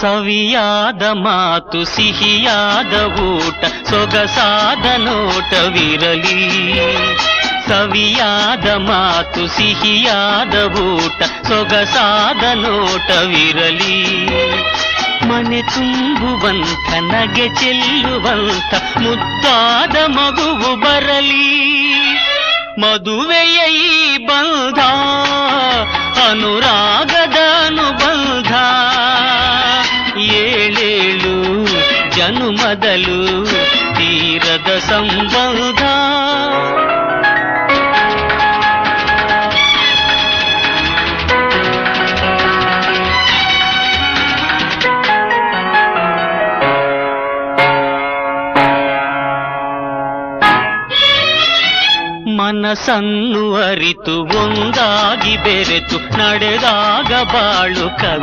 ಸವಿಯಾದ ಮಾತು, ಸಿಹಿಯಾದ ಊಟ, ಸೊಗಸಾದ ನೋಟವಿರಲಿ. ಸವಿಯಾದ ಮಾತು, ಸಿಹಿಯಾದ ಊಟ, ಸೊಗಸಾದ ನೋಟವಿರಲಿ. ಮನೆ ತುಂಬುವಂತ ನಗೆ ಚೆಲ್ಲುವಂತ ಮುದ್ದಾದ ಮಗುವು ಬರಲಿ. ಮದುವೆಯ ಈ ಬಂಧ, ಅನುರಾಗದ ಜನುಮದಲು ತೀರದ ಸಂಬಂಧ ಮನಸ್ಸನ್ನು ಅರಿತು ಒಂದಾಗಿ ಬೆರೆತು ನಡೆದಾಗ ಬಾಳು ಕವಿ